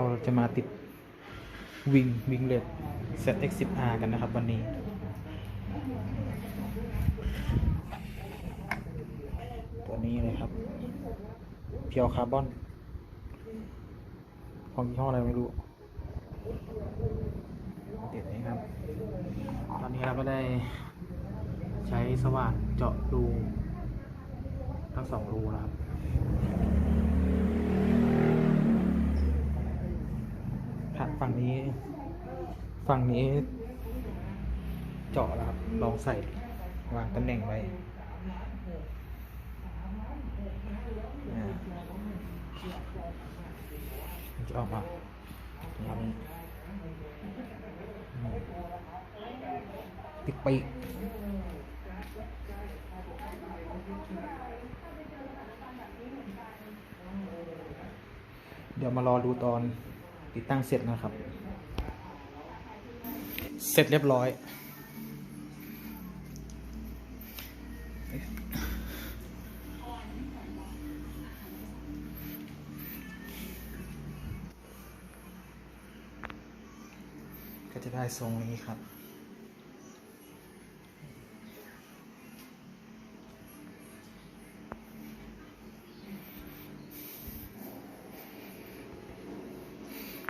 เราจะมาติดวิงวิงเลด ZX10R กันนะครับวันนี้ตัวนี้เลยครับ เพียวคาร์บอน ของยี่ห้ออะไรไม่รู้ติดนี้ครับ ตอนนี้เราก็ได้ใช้สว่านเจาะรูทั้งสองรูนะครับ ครับ ฝั่งนี้ ฝั่งนี้ เจาะแล้วครับ ลองใส่วางตำแหน่งไว้อ่ามันจะออกมาอย่างนี้อืมติดปีกเดี๋ยวมารอดูตอน ติดตั้งเสร็จนะครับ เสร็จเรียบร้อย ก็จะได้ทรงนี้ครับ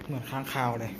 เหมือนค้างคาวเลย